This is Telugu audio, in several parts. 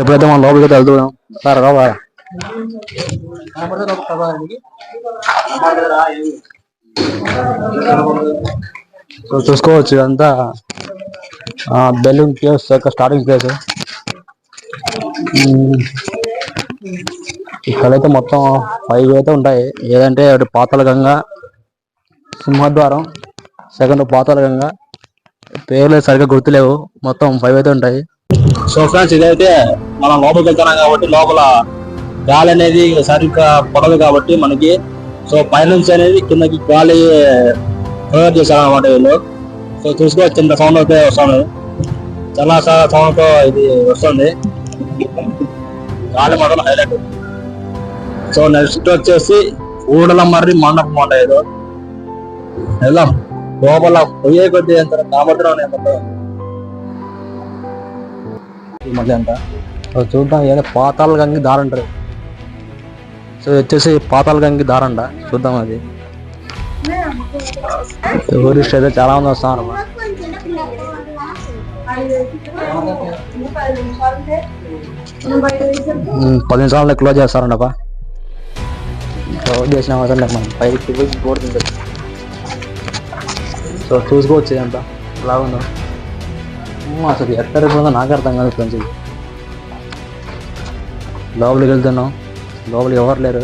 ఎప్పుడైతే మనం లోపలికి వెళ్తున్నాం సార్ రావా సో చూసుకోవచ్చు ఇదంతా. బెలూన్ ప్లేస్ యొక్క స్టార్టింగ్ ప్లేస్. ఇక్కడైతే మొత్తం ఫైవ్ అయితే ఉంటాయి. ఏదంటే ఒకటి పాతల గంగ సింహద్వారం సెకండ్ పాతల గంగ. పేర్లు సరిగ్గా గుర్తులేవు. మొత్తం ఫైవ్ అయితే ఉంటాయి. సో ఫ్రెండ్స్ ఇదైతే మనం లోపలికి వెళ్తున్నాం కాబట్టి లోపల గాలి అనేది సరిగ్గా పడదు కాబట్టి మనకి సో పైనుంచి అనేది కిందకి గాలి ప్రొవైడ్ చేశారనమాట వీళ్ళు. సో చూసుకోవచ్చు చిన్న సౌండ్ అయితే వస్తుంది. చాలా సౌండ్తో ఇది వస్తుంది. గాలి మాత్రం హైలైట్ సో నెక్స్ట్ వచ్చేసి ఊడల మర్రి మండపం అంట ఏదో వెళ్దాం. లోపల పోయే కొద్ది ఎంత కాబట్టి ఏమంటారు ఈ మధ్య అంతా. సో చూద్దాం ఏదో పాతాల గంగి దారంటారు సో వచ్చేసి పాతాల గంగి దారంట చూద్దాం అది. టూరిస్ట్ అయితే చాలా మంది వస్తున్నారు. పది నిమిషాలు క్లోజ్ చేస్తారంటప్ప క్లోజ్ చేసిన అవసరం లేదు మనం పైకి పోయి బోర్డు సో చూసుకోవచ్చు అంతా ఎలా ఉందో అసలు ఎక్కడ ఉందో నాకు అర్థం కాదు ఫ్రెండ్స్ లోపలికి వెళ్తున్నాం. లోపలికి ఎవరు లేరు.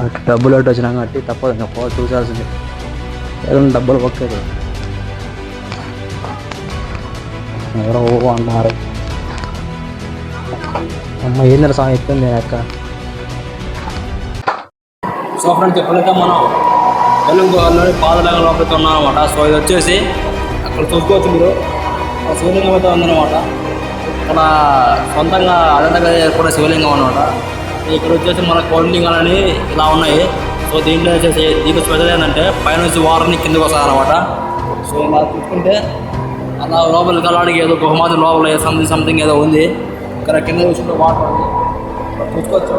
అటు డబ్బులు అటు వచ్చినా కాబట్టి తప్పదు ఇంకా పో చూసాల్సింది ఏదైనా డబ్బులు పక్కదు. ఎవరో ఓ అంటున్నారు అమ్మ ఏంద్ర సాంగ్ ఎత్తుంది నేను ఎక్క సో ఫ్రెండ్స్ ఎప్పుడైతే మనం తెలంగాణలోని పాదలంగా లోపలికి ఉన్నాం అనమాట సో ఇది వచ్చేసి ఇక్కడ చూసుకోవచ్చు మీరు. ఆ శివలింగం అయితే ఉందన్నమాట. ఇక్కడ సొంతంగా అదంతగా కూడా శివలింగం అనమాట ఇక్కడ వచ్చేసి మన కోడిలింగాలని ఇలా ఉన్నాయి. సో దీంట్లో వచ్చేసి దీనికి స్పెషల్ ఏంటంటే పైనుంచి వారిని కిందకి వస్తారనమాట సో ఇలా చూసుకుంటే అలా లోపలికి వెళ్ళడానికి ఏదో బహుమతి లోపల సంథింగ్ సంథింగ్ ఏదో ఉంది. ఇక్కడ కింద చూసుకుంటే వాటర్ ఉంది. చూసుకోవచ్చు.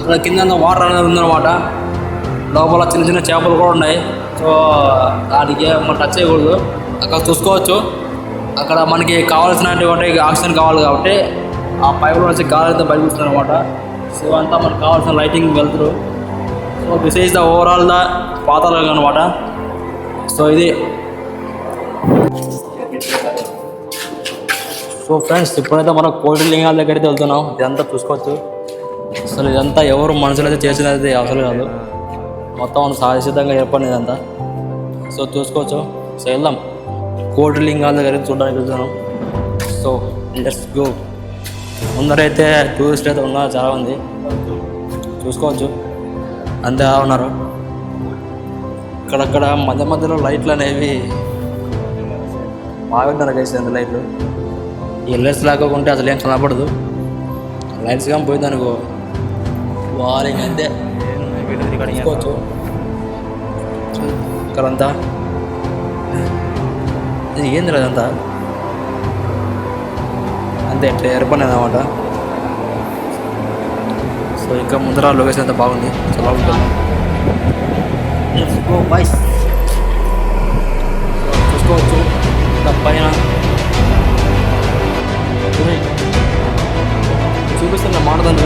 ఇక్కడ కింద వాటర్ అనేది ఉందన్నమాట. లోపల చిన్న చిన్న చేపలు కూడా ఉన్నాయి. సో దానికి మనం టచ్ చేయకూడదు. అక్కడ చూసుకోవచ్చు. అక్కడ మనకి కావాల్సినటువంటి ఆక్సిజన్ కావాలి కాబట్టి ఆ పైపులో నుంచి గాలి అయితే బయటకు అనమాట సో అంతా మనకు కావాల్సిన లైటింగ్ వెళ్తారు so this is the overall the పాతాళం అనమాట సో ఇది. సో ఫ్రెండ్స్ ఇప్పుడైతే మనం కోటి లింగాల అయితే వెళ్తున్నాం. ఇదంతా చూసుకోవచ్చు. అసలు ఇదంతా ఎవరు మనుషులైతే అయితే చేసినది అసలు కాదు. మొత్తం మనం సహజసిద్ధంగా ఏర్పడినది ఇదంతా సో చూసుకోవచ్చు. సో వెళ్దాం. కోటిలింగాల దగ్గరికి చూడడానికి వెళ్తున్నాం. సో లెట్స్ గో ముందరైతే టూరిస్ట్ అయితే ఉన్నారు చాలా మంది చూసుకోవచ్చు. అంతే ఉన్నారు? ఇక్కడక్కడ మధ్య మధ్యలో లైట్లు అనేవి బాగుంటారు కలిసి అంత లైట్లు. ఈ లైట్స్ లేకుంటే అసలు ఏం కనపడదు లైట్స్ కానీ పోయింది అనుకో. వారింగ్ అంతే. చూసుకోవచ్చు. ఇక్కడంతా. ఇది ఏంది అదంతా అంతే ఇట్లా ఏర్పడి అనమాట సో ఇంకా ముందర లొకేషన్ అంతా బాగుంది. చాలా ఉంటుంది బాయ్స్ చూసుకోవచ్చు. ఇంకా పైన. చూపిస్తున్న మానదండ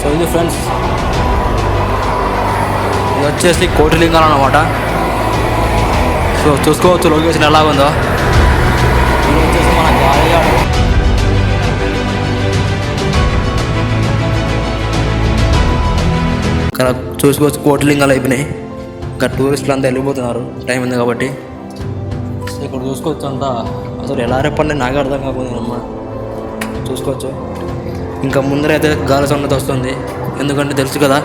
సో ఇది ఫ్రెండ్స్. ఇది వచ్చేసి కోటిలింగాలు అనమాట సో చూసుకోవచ్చు లొకేషన్ ఎలా ఉందో ఇది వచ్చేసి మన గాలిగాడు ఇక్కడ చూసుకోవచ్చు కోటిలింగాలు అయిపోయినాయి ఇంకా టూరిస్టులు అంతా వెళ్ళిపోతున్నారు. టైం ఉంది కాబట్టి. ఇక్కడ చూసుకోవచ్చు అంతా. అసలు ఎలా రేపండి నాకు అర్థం కాకపోయింది అమ్మ. చూసుకోవచ్చు. ఇంకా ముందరైతే గాలి సౌండ్ వస్తుంది. ఎందుకంటే తెలుసు కదా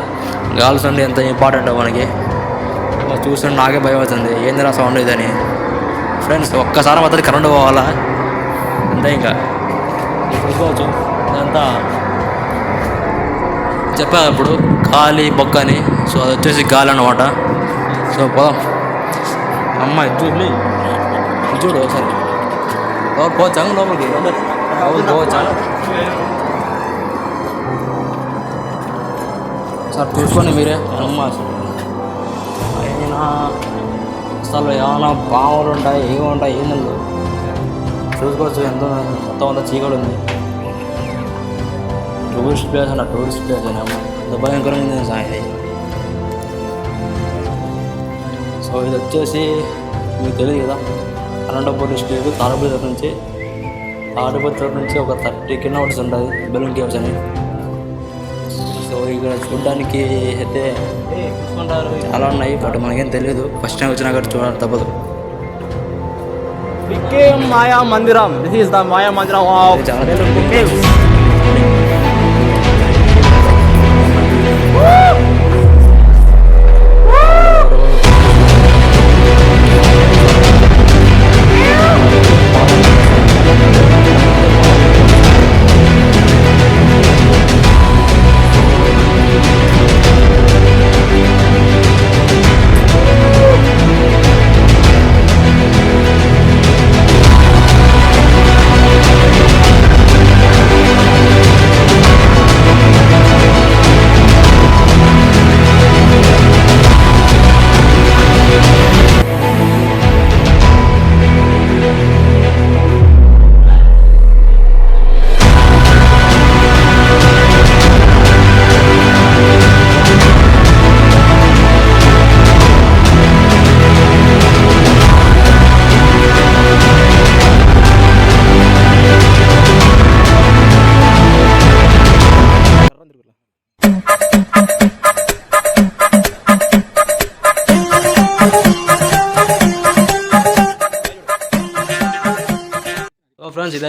గాలి సౌండ్ ఎంత ఇంపార్టెంట్ మనకి. చూస్తుంటే నాకే భయం అవుతుంది ఏందిరా సౌండ్ ఇదని. ఫ్రెండ్స్ ఒక్కసారి మాత్రం కరెంట్ పోవాలా? అంతే ఇంకా. చూసుకోవచ్చు. ఇదంతా చెప్పా ఇప్పుడు గాలి బొక్క అని సో అది వచ్చేసి గాలి అనమాట సో పోదాం. అమ్మ ఇది చూడు చూడు ఒకసారి పోవచ్చా లోపలికి. లోపలికి పోవచ్చా సార్ చూసుకోండి మీరే. అమ్మ అసలు ఏమైనా పాములు ఉంటాయి ఏమి ఉంటాయి ఏం లేదు చూసుకోవచ్చు ఎంతో మొత్తం అంతా చీకటి ఉంది. టూరిస్ట్ ప్లేస్ అన్న టూరిస్ట్ ప్లేస్ అని అమ్మ ఎంత భయంకరంగా సో ఇది. వచ్చేసి మీకు తెలియదు కదా అనంతపూర్ డిస్ట్రిక్ట్ తాడపల్లి నుంచి తాడపల్లి నుంచి ఒక థర్టీ కిలోమీటర్స్ ఉంటుంది బెలూన్ కేవ్స్ అని. సో ఇక్కడ చూడడానికి అయితే చాలా ఉన్నాయి బట్ మనకేం తెలియదు ఫస్ట్ టైం వచ్చినా కూడా చూడాలి తప్పదు. This is the Maya Mandiram of ఇది చాలా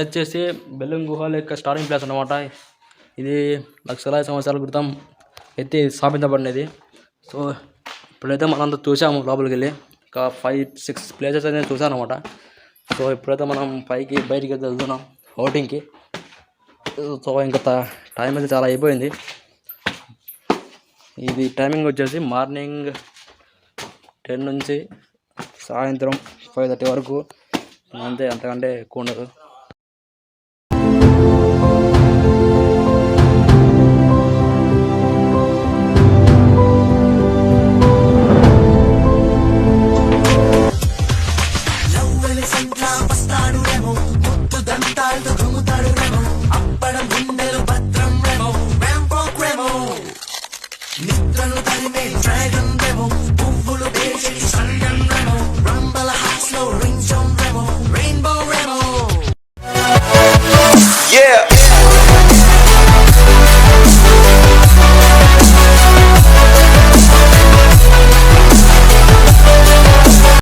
వచ్చేసి బెల్లం గుహల యొక్క స్టార్టింగ్ ప్లేస్ అనమాట ఇది లక్షలాది సంవత్సరాల క్రితం ఎత్తి స్థాపించబడినది. సో ఇప్పుడైతే మనంతా చూసాము లోపలికి వెళ్ళి ఒక ఫైవ్ సిక్స్ ప్లేసెస్ అనేది చూసాను అనమాట సో ఇప్పుడైతే మనం పైకి బయటికి అయితే వెళ్తున్నాం హోటింగ్కి సో ఇంకా టైం అయితే చాలా అయిపోయింది. ఇది టైమింగ్ వచ్చేసి మార్నింగ్ టెన్ నుంచి సాయంత్రం ఫైవ్ థర్టీ వరకు. అంతే అంతకంటే ఎక్కువ ఉండదు.